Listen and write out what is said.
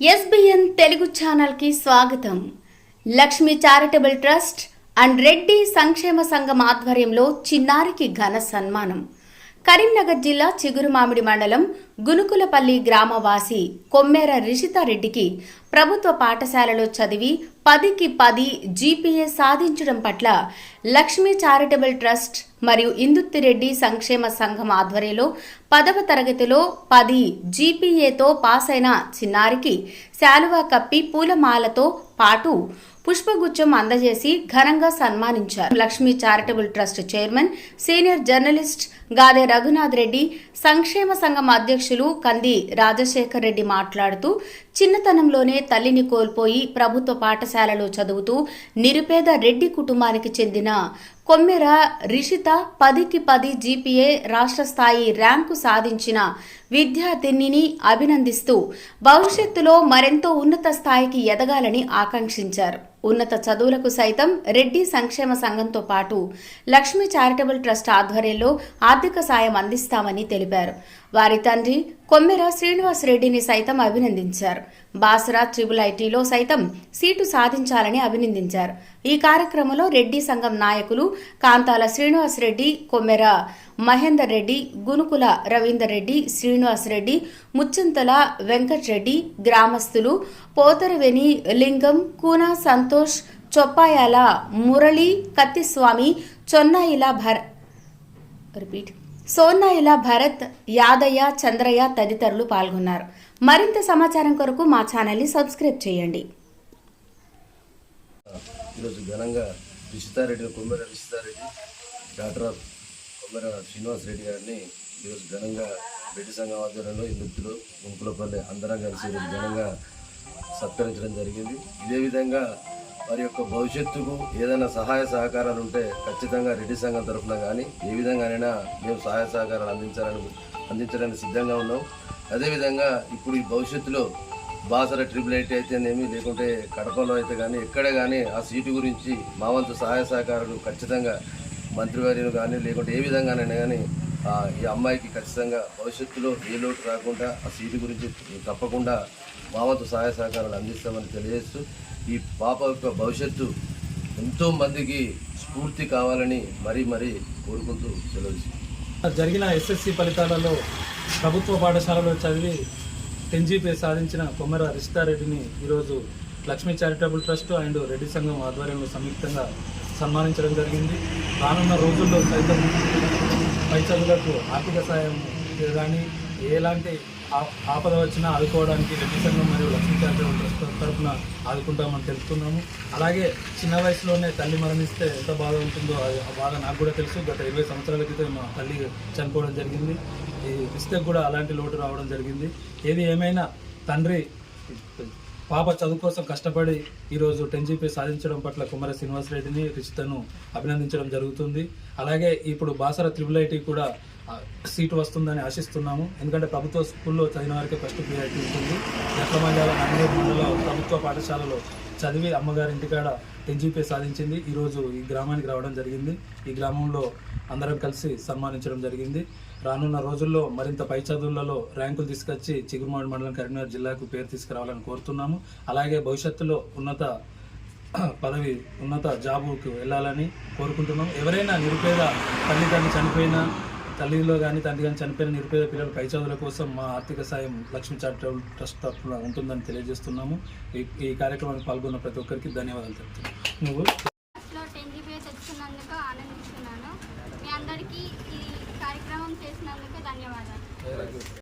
SBN Telugu ఛానల్కి స్వాగతం. Lakshmi charitable trust and Reddy సంక్షేమ సంఘం ఆధ్వర్యంలో చిన్నారికి ఘన సన్మానం. కరీంనగర్ జిల్లా చిగురుమామిడి మండలం గునుకులపల్లి గ్రామవాసి కొమ్మేర రిషితారెడ్డికి ప్రభుత్వ పాఠశాలలో చదివి పదికి పది జీపీఏ సాధించడం పట్ల లక్ష్మీ చారిటబుల్ ట్రస్ట్ మరియు ఇందుత్తిరెడ్డి సంక్షేమ సంఘం ఆధ్వర్యంలో పదవ తరగతిలో పది జీపీఏతో పాస్ అయిన చిన్నారికి శాలువా కప్పి పూలమాలతో పాటు పుష్పగుచ్చం అందజేసి ఘనంగా సన్మానించారు. Lakshmi charitable trust chairman senior journalist Gade Raghunath Reddy సంక్షేమ సంఘం అధ్యక్షులు కంది రాజశేఖర్ రెడ్డి మాట్లాడుతూ చిన్నతనంలోనే తల్లిని కోల్పోయి ప్రభుత్వ పాఠశాలలో చదువుతూ నిరుపేద రెడ్డి కుటుంబానికి చెందిన కొమ్మెర రిషిత పదికి పది జీపీఏ రాష్ట్ర స్థాయి ర్యాంకు సాధించిన విద్యార్థినిని అభినందిస్తూ భవిష్యత్తులో మరెంతో ఉన్నత స్థాయికి ఎదగాలని ఆకాంక్షించారు. ఉన్నత చదువులకు సైతం రెడ్డి సంక్షేమ సంఘంతో పాటు లక్ష్మీ చారిటబుల్ ట్రస్ట్ ఆధ్వర్యంలో ఆర్థిక సాయం అందిస్తామని తెలిపారు. వారి తండ్రి కొమ్మెర శ్రీనివాస్ రెడ్డిని సైతం అభినందించారు. బాసరా ట్రిబుల్ ఐటీలో సైతం సీటు సాధించాలని అభినందించారు. ఈ కార్యక్రమంలో రెడ్డి సంఘం నాయకులు కాంతాల శ్రీనివాస్ రెడ్డి కొమ్మెర మహేందర్ రెడ్డి గునుకుల రవీందర్ రెడ్డి శ్రీనివాస్ రెడ్డి ముచ్చంతల వెంకట్రెడ్డి గ్రామస్తులు పోతరవెని లింగం కూన సంతోష్ చొప్పాయాల మురళి కత్తిస్వామి చొన్నాయిల భర రిపీట్. సోన్నాయిల భరత్ యాదయ్య చంద్రయ్య తదితరులు పాల్గొన్నారు. మరింత సమాచారం కొరకు మా ఛానల్ని సబ్స్క్రైబ్ చేయండి. ఈరోజు ఘనంగా రిషితారెడ్డి కొమ్మెర రిషితారెడ్డి డాక్టర్ ఆఫ్ కొమ్మెర శ్రీనివాస్ రెడ్డి గారిని ఈరోజు ఘనంగా రెడ్డి సంఘం ఆధ్వర్యంలో ఈ నృత్యులు గుంపులపల్లి అందరం కలిసి ఘనంగా సత్కరించడం జరిగింది. ఇదే విధంగా వారి యొక్క భవిష్యత్తుకు ఏదైనా సహాయ సహకారాలు ఉంటే ఖచ్చితంగా రెడ్డి సంఘం తరఫున కానీ ఏ విధంగానైనా మేము సహాయ సహకారాలు అందించాలని అందించడానికి సిద్ధంగా ఉన్నాం. అదేవిధంగా ఇప్పుడు ఈ భవిష్యత్తులో బాసర ట్రిపుల్ ఎయిట్ అయితేనేమి లేకుంటే కడపలో అయితే కానీ ఎక్కడ కానీ ఆ సీటు గురించి మా వంతు సహాయ సహకారాలు ఖచ్చితంగా మంత్రివర్యులు కానీ లేకుంటే ఏ విధంగానైనా కానీ ఈ అమ్మాయికి ఖచ్చితంగా భవిష్యత్తులో ఏ లోటు రాకుండా ఆ సీటు గురించి తప్పకుండా మా వంతు సహాయ సహకారాలు అందిస్తామని తెలియజేస్తూ ఈ పాప యొక్క భవిష్యత్తు ఎంతో మందికి స్ఫూర్తి కావాలని మరీ మరీ కోరుకుంటూ సెలవు జరిగిన ఎస్ఎస్సి ఫలితాలలో ప్రభుత్వ పాఠశాలలో చదివి టెన్ జీపీ సాధించిన కొమ్మర రిష్టారెడ్డిని ఈరోజు Lakshmi charitable trust and Reddy సంఘం ఆధ్వర్యంలో సంయుక్తంగా సన్మానించడం జరిగింది. రానున్న రోజుల్లో సైతం చదువులకు ఆర్థిక సాయం కానీ ఎలాంటి ఆపద వచ్చినా ఆదుకోవడానికి రెడ్డి సంఘం మరియు లక్ష్మీ చారిటబుల్ ట్రస్ట్ తరఫున ఆదుకుంటామని తెలుపుతున్నాము. అలాగే చిన్న వయసులోనే తల్లి మరణిస్తే ఎంత బాధ ఉంటుందో అది- ఆ బాధ నాకు కూడా తెలుసు. గత ఇరవై సంవత్సరాల క్రితం మా తల్లి చనిపోవడం జరిగింది. ఈ ఇస్తే కూడా అలాంటి లోటు రావడం జరిగింది. ఏది ఏమైనా తండ్రి పాప చదువు కోసం కష్టపడి ఈరోజు టెన్ జీపీ సాధించడం పట్ల కుమార శ్రీనివాసరెడ్డిని రిచితను అభినందించడం జరుగుతుంది. అలాగే ఇప్పుడు బాసర త్రిబుల్ ఐటీ కూడా సీటు వస్తుందని ఆశిస్తున్నాము. ఎందుకంటే ప్రభుత్వ స్కూల్లో చదివిన వారికి ఫస్ట్ ప్రియారిటీ ఉంటుంది. జట్లమండల అన్ని మండల ప్రభుత్వ పాఠశాలలో చదివి అమ్మగారి ఇంటికాడ టెన్ సాధించింది. ఈరోజు ఈ గ్రామానికి రావడం జరిగింది. ఈ గ్రామంలో అందరం కలిసి సన్మానించడం జరిగింది. రానున్న రోజుల్లో మరింత పై చదువులలో ర్యాంకులు తీసుకొచ్చి చిగురుమాడి మండలం కరీంనగర్ జిల్లాకు పేరు తీసుకురావాలని కోరుతున్నాము. అలాగే భవిష్యత్తులో ఉన్నత పదవి ఉన్నత జాబుకు వెళ్ళాలని కోరుకుంటున్నాం ఎవరైనా నిరుపేద తల్లిదండ్రులు చనిపోయిన తల్లిలో కానీ తండ్రి కానీ చనిపోయిన నిరుపేద పిల్లల పై చదువుల కోసం మా ఆర్థిక సాయం లక్ష్మీ చారిటబుల్ ట్రస్ట్ తరఫున ఉంటుందని తెలియజేస్తున్నాము. ఈ ఈ కార్యక్రమానికి పాల్గొన్న ప్రతి ఒక్కరికి ధన్యవాదాలు చెప్తున్నాను నువ్వు? తెచ్చుకున్నందుకు ఆనందిస్తున్నాను. మీ అందరికీ ఈ కార్యక్రమం చేసినందుకు ధన్యవాదాలు.